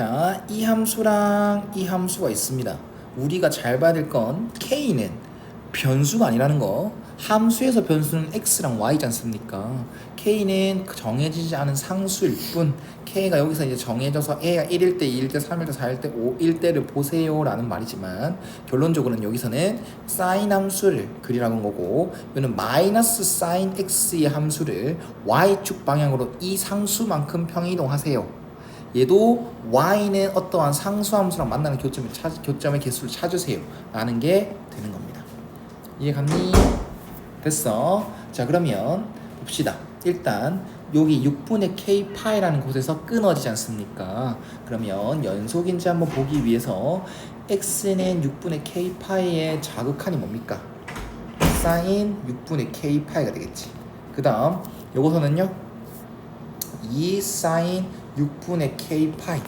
자, 이 함수랑 이 함수가 있습니다. 우리가 잘 받을 건 k는 변수가 아니라는 거. 함수에서 변수는 x랑 y지 않습니까? k는 정해지지 않은 상수일 뿐. k가 여기서 이제 정해져서 a가 1일 때, 2일 때, 3일 때, 4일 때, 5일 때를 보세요라는 말이지만 결론적으로는 여기서는 sin 함수를 그리라는 거고 이거는 마이너스 sin x의 함수를 y축 방향으로 이 상수만큼 평이동하세요. 얘도 y는 어떠한 상수함수랑 만나는 교점을 찾, 교점의 개수를 찾으세요. 라는 게 되는 겁니다. 이해 갔니? 됐어. 자 그러면 봅시다. 일단 여기 6분의 k 파이라는 곳에서 끊어지지 않습니까? 그러면 연속인지 한번 보기 위해서 x는 6분의 k 파이의 자극한이 뭡니까? 사인 6분의 k 파이가 되겠지. 그 다음 요거서는요. 2 사인 6분의 k 파이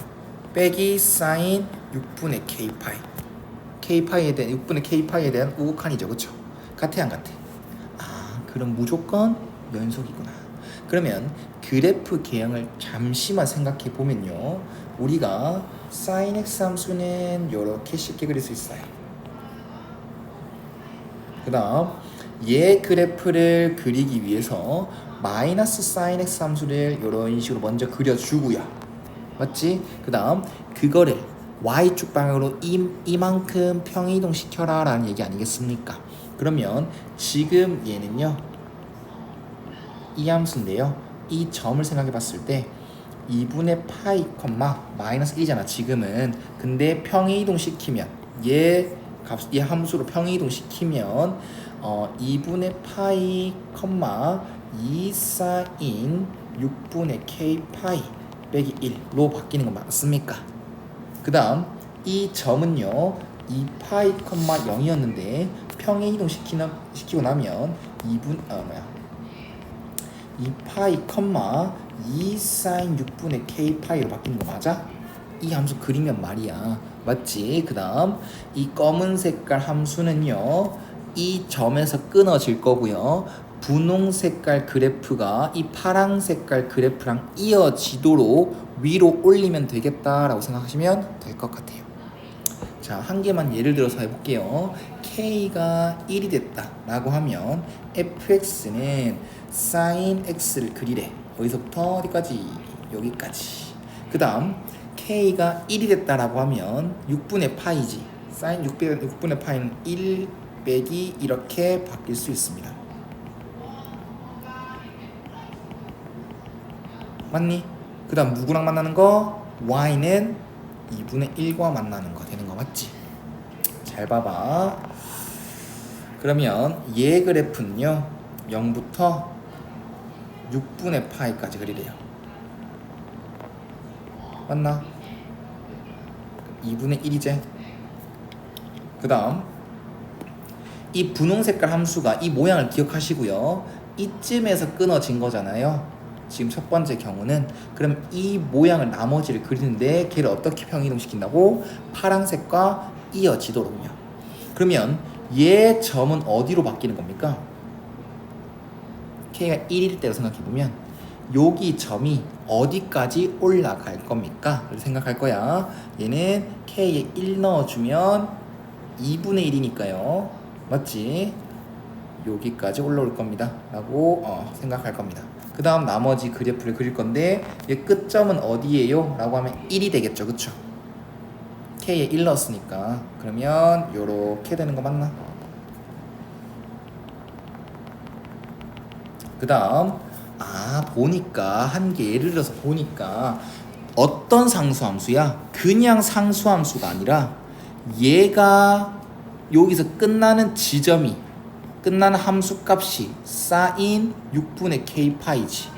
빼기 사인 6분의 k 파이. K 파이에 대한 6분의 k 파이에 대한 우극한이죠. 그쵸? 같아 안 같아? 아 그럼 무조건 연속이구나. 그러면 그래프 개형을 잠시만 생각해 보면요. 우리가 사인 x 함수는 이렇게 쉽게 그릴 수 있어요. 그 다음 얘 그래프를 그리기 위해서 마이너스 사인 x 함수를 이런 식으로 먼저 그려주고요 맞지? 그 다음 그거를 y축 방향으로 이, 이만큼 평이동 시켜라 라는 얘기 아니겠습니까? 그러면 지금 얘는요 이 함수인데요 이 점을 생각해 봤을 때 2분의 파이 컴마 마이너스 1이잖아 지금은 근데 평이동 시키면 얘 값, 이 함수로 평이동 시키면 어, 2분의 파이 컴마 2 사인 6분의 k 파이 빼기 1로 바뀌는 거 맞습니까? 그 다음 이 점은요 2 파이 컴마 0이었는데 평행 이동 시키고 나면 2분 어 뭐야 2 파이 컴마 2 사인 6분의 k 파이로 바뀌는 거 맞아? 이 함수 그리면 말이야 맞지? 그 다음 이 검은 색깔 함수는요 이 점에서 끊어질 거고요 분홍 색깔 그래프가 이 파랑 색깔 그래프랑 이어지도록 위로 올리면 되겠다라고 생각하시면 될 것 같아요. 자, 한 개만 예를 들어서 해볼게요. k가 1이 됐다라고 하면 fx는 sin x를 그리래. 여기서부터 어디까지? 여기까지. 그 다음 k가 1이 됐다라고 하면 6분의 파이지. sin 6분의, 6분의 파이는 1 빼기 이렇게 바뀔 수 있습니다. 맞니? 그 다음 누구랑 만나는 거? y는 2분의 1과 만나는 거 되는 거 맞지? 잘 봐봐 그러면 얘 그래프는요 0부터 6분의 파이까지 그리래요 맞나? 2분의 1이제 그 다음 이 분홍 색깔 함수가 이 모양을 기억하시고요 이쯤에서 끊어진 거잖아요 지금 첫 번째 경우는 그럼 이 모양을 나머지를 그리는데 걔를 어떻게 평이동시킨다고 파란색과 이어지도록요. 그러면 얘 점은 어디로 바뀌는 겁니까? k가 1일 때로 생각해 보면 여기 점이 어디까지 올라갈 겁니까? 생각할 거야. 얘는 k에 1 넣어주면 2분의 1이니까요. 맞지? 여기까지 올라올 겁니다. 라고 어, 생각할 겁니다. 그 다음 나머지 그래프를 그릴 건데 얘 끝점은 어디예요? 라고 하면 1이 되겠죠 그쵸? k에 1 넣었으니까 그러면 요렇게 되는 거 맞나? 그 다음 아 보니까 한 개 예를 들어서 보니까 어떤 상수함수야? 그냥 상수함수가 아니라 얘가 여기서 끝나는 지점이 끝나는 함수값이 쌓인 6분의 k 파이지.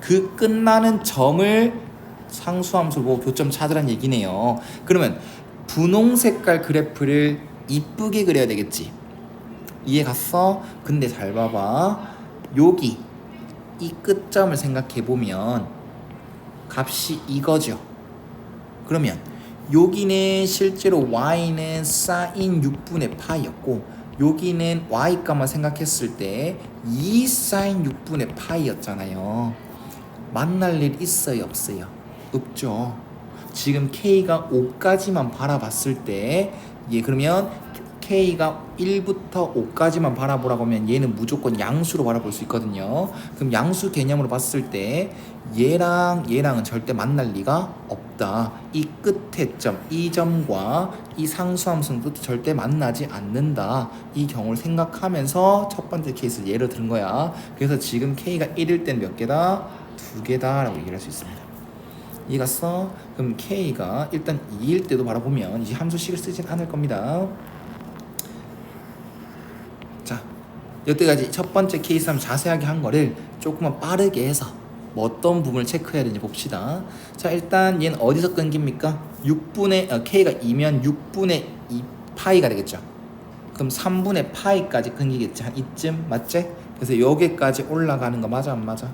그 끝나는 점을 상수함수 보고 교점 찾으란 얘기네요. 그러면 분홍 색깔 그래프를 이쁘게 그려야 되겠지. 이해 갔어? 근데 잘 봐봐. 여기 이 끝점을 생각해 보면 값이 이거죠. 그러면 여기는 실제로 y는 쌓인 6분의 파이였고 여기는 y값만 생각했을 때2 사인 6분의 파이였잖아요. 만날 일 있어요, 없어요? 없죠. 지금 K가 5까지만 바라봤을 때, 예, 그러면 K가 1부터 5까지만 바라보라고 하면 얘는 무조건 양수로 바라볼 수 있거든요. 그럼 양수 개념으로 봤을 때 얘랑 얘랑은 절대 만날 리가 없다. 이 끝의 점, 이 점과 이 상수함수는 또 절대 만나지 않는다. 이 경우를 생각하면서 첫 번째 케이스를 예로 들은 거야. 그래서 지금 K가 1일 땐 몇 개다? 두 개다 라고 얘기를 할수 있습니다. 이해갔어? 그럼 K가 일단 2일 때도 바라보면 이 함수식을 쓰진 않을 겁니다. 자, 여태까지 첫 번째 케이스 한번 자세하게 한 거를 조금만 빠르게 해서 뭐 어떤 부분을 체크해야 되는지 봅시다. 자, 일단 얘는 어디서 끊깁니까? 6분의 어, k가 2면 6분의 2 파이가 되겠죠. 그럼 3분의 파이까지 끊기겠지. 한 이쯤 맞지? 그래서 여기까지 올라가는 거 맞아 안 맞아?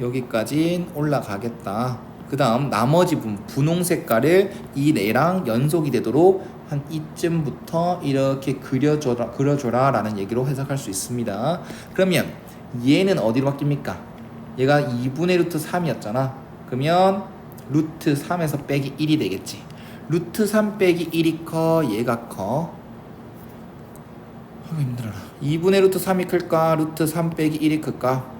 여기까지 올라가겠다. 그 다음 나머지 부분 분홍 색깔을 이 레랑 연속이 되도록 한 이쯤부터 이렇게 그려줘라, 그려줘라 라는 얘기로 해석할 수 있습니다. 그러면 얘는 어디로 바뀝니까? 얘가 2분의 루트 3이었잖아. 그러면 루트 3에서 빼기 1이 되겠지. 루트 3 빼기 1이 커, 얘가 커. 아이고 힘들어라. 2분의 루트 3이 클까? 루트 3 빼기 1이 클까?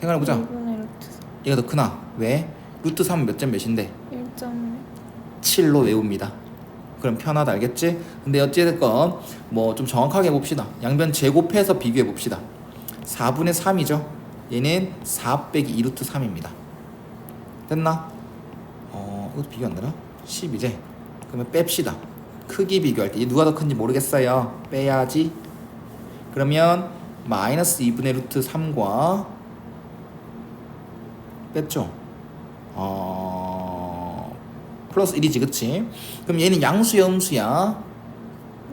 생각해보자. 2분의 루트 얘가 더 크나? 왜? 루트 3은 몇점 몇인데? 1점 7로 외웁니다. 그럼 편하다 알겠지? 근데 어찌됐건 뭐 좀 정확하게 해봅시다. 양변 제곱해서 비교해 봅시다. 4분의 3이죠. 얘는 4 빼기 2루트 3입니다. 됐나? 어, 이것도 비교 안 되나? 10이제. 그러면 뺍시다. 크기 비교할 때얘 누가 더 큰지 모르겠어요. 빼야지. 그러면 마이너스 2분의 루트 3과 뺐죠? 어... 플러스 1이지 그치? 그럼 얘는 양수야 음수야?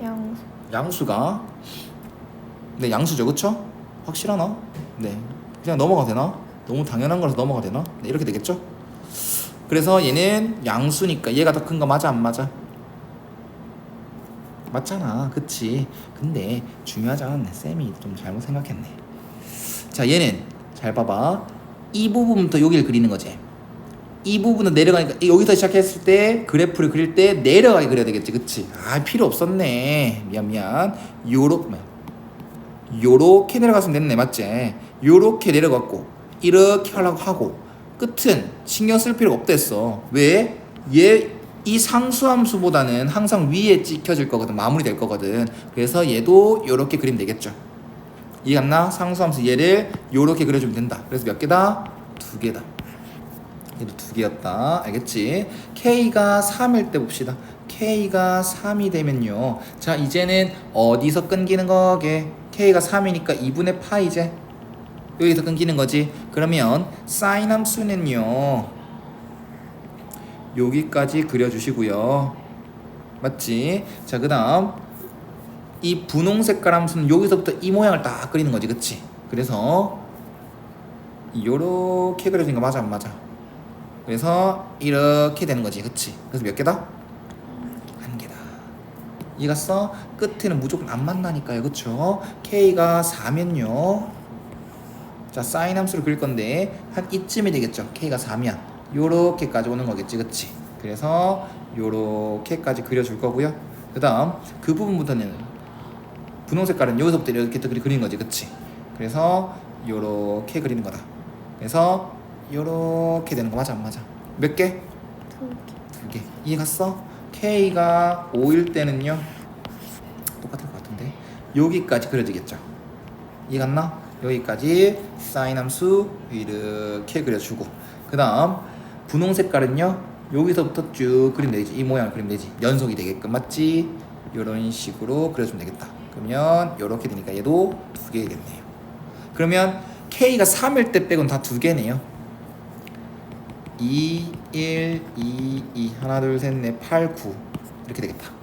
양수 양수가 네 양수죠 그쵸? 확실하나? 네 그냥 넘어가 되나? 너무 당연한 거라서 넘어가 되나? 네 이렇게 되겠죠? 그래서 얘는 양수니까 얘가 더 큰 거 맞아 안 맞아? 맞잖아 그치 근데 중요하지 않았네 쌤이 좀 잘못 생각했네 자 얘는 잘 봐봐 이 부분부터 여기를 그리는 거지 이 부분은 내려가니까 여기서 시작했을 때 그래프를 그릴 때 내려가게 그려야 되겠지. 그치? 아 필요 없었네. 미안 미안. 요렇게 요렇게 내려갔으면 됐네. 맞지? 요렇게 내려갔고 이렇게 하려고 하고 끝은 신경 쓸 필요가 없댔어. 왜? 얘 이 상수함수보다는 항상 위에 찍혀질 거거든. 마무리 될 거거든. 그래서 얘도 요렇게 그리면 되겠죠. 이해갔나? 상수함수 얘를 요렇게 그려주면 된다. 그래서 몇 개다? 두 개다 얘도 두 개였다. 알겠지? K가 3일 때 봅시다. K가 3이 되면요. 자, 이제는 어디서 끊기는 거게? K가 3이니까 2분의 파 이제. 여기서 끊기는 거지. 그러면 사인 함수는요. 여기까지 그려주시고요. 맞지? 자, 그 다음 이 분홍 색깔 함수는 여기서부터 이 모양을 딱 그리는 거지. 그치? 그래서 요렇게 그려진 거 맞아 안 맞아? 그래서 이렇게 되는 거지. 그치? 그래서 몇 개다? 한 개다. 이해갔어? 끝에는 무조건 안 만나니까요. 그쵸? K가 4면요. 자 사인 함수를 그릴 건데 한 이쯤이 되겠죠. K가 4면. 요렇게까지 오는 거겠지. 그치? 그래서 요렇게까지 그려줄 거고요. 그 다음 그 부분부터는 분홍 색깔은 여기서부터 이렇게 또 그리- 그리는 거지. 그치? 그래서 요렇게 그리는 거다. 그래서 요렇게 되는 거 맞아 안 맞아? 몇 개? 두두 개. 이해 갔어? K가 5일 때는요. 똑같을 것 같은데. 여기까지 그려지겠죠. 이해 갔나? 여기까지 사인 함수 이렇게 그려주고. 그 다음 분홍 색깔은요. 여기서부터 쭉 그리면 되지. 이 모양을 그리면 되지. 연속이 되게끔 맞지? 이런 식으로 그려주면 되겠다. 그러면 이렇게 되니까 얘도 두 개겠네요. 그러면 K가 3일 때 빼곤 다 두 개네요. 2, 1, 2, 2 하나 둘 셋 넷 8, 9 이렇게 되겠다